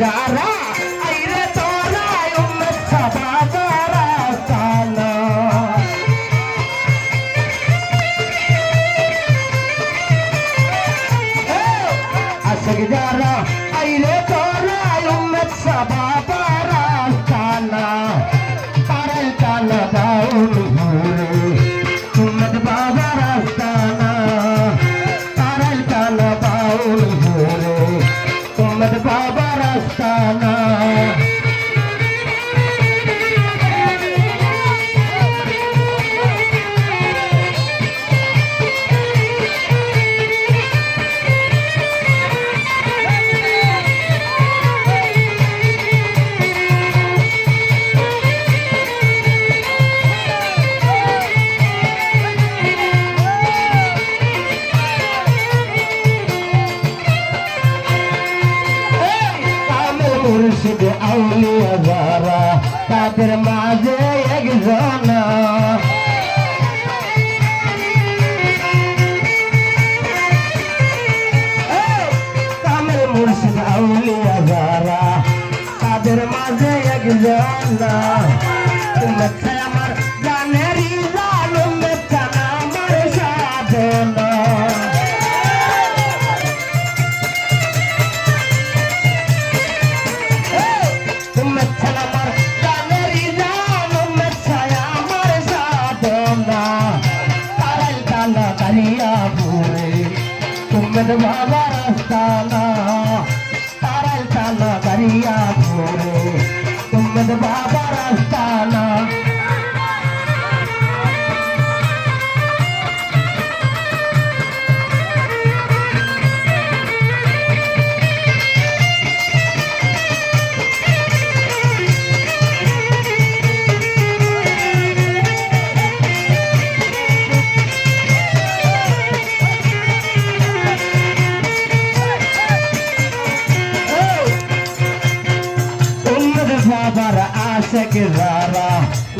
যারা? তোরা উম্মত সাবাজারা সানা আশেক যারা? আইরে তোরা সাবাজারা সানা মুর্শিদ আউলিয়া যারা তাদের মাঝে একজন। কামেল মুর্শিদ আউলিয়া যারা তাদের মাঝে একজন। बाबा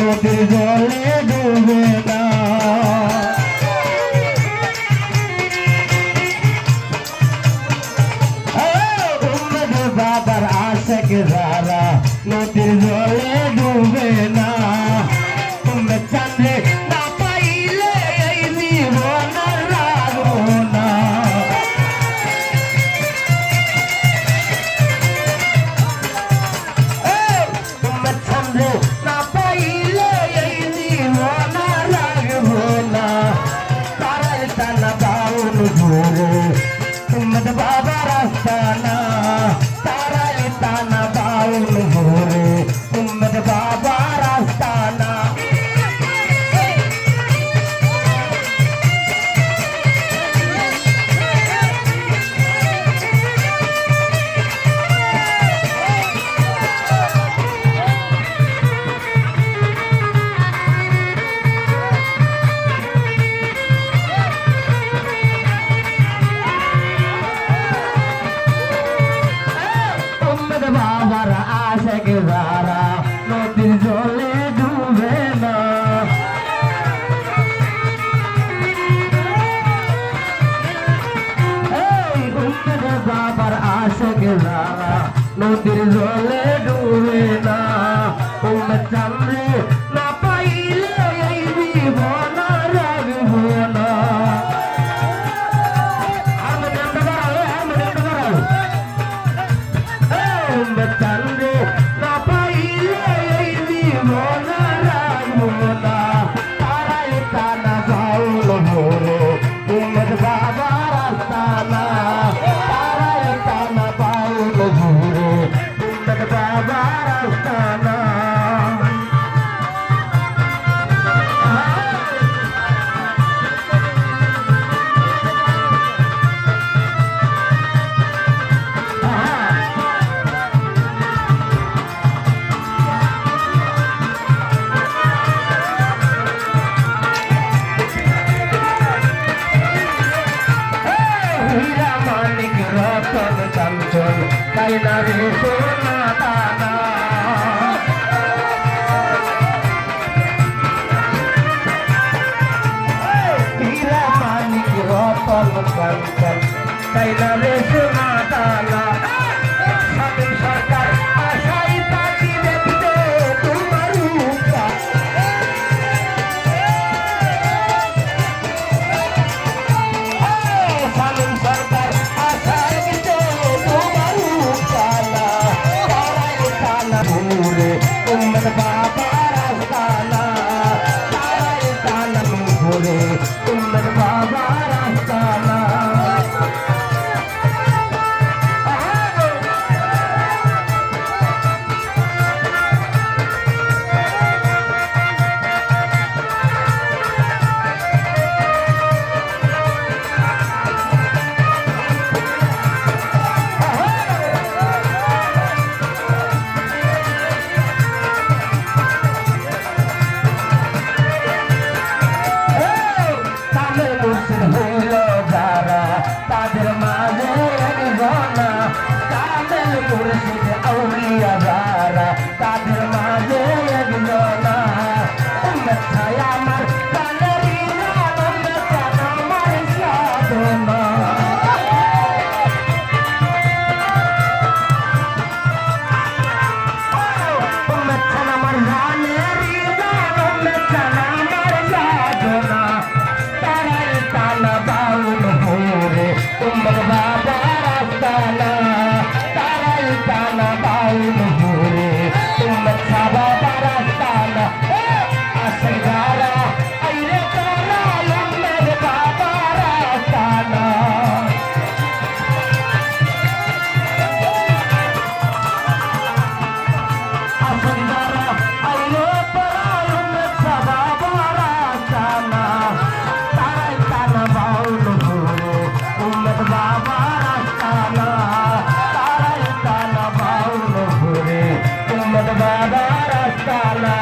নদীর জলে ডুবে না। বাবার আশেক বাবার আশেক যারা নদীর জলে ডুবে না। বাবার আশেক যারা নদীর জলে ডুবে না। চামড়ে হীরা মানিক রতন কাঞ্চন তাই না রে সোনা দানা। হীরা মানিক রতন কাঞ্চন তাই না সোনা দানা। Let it বাবা রাস্তানা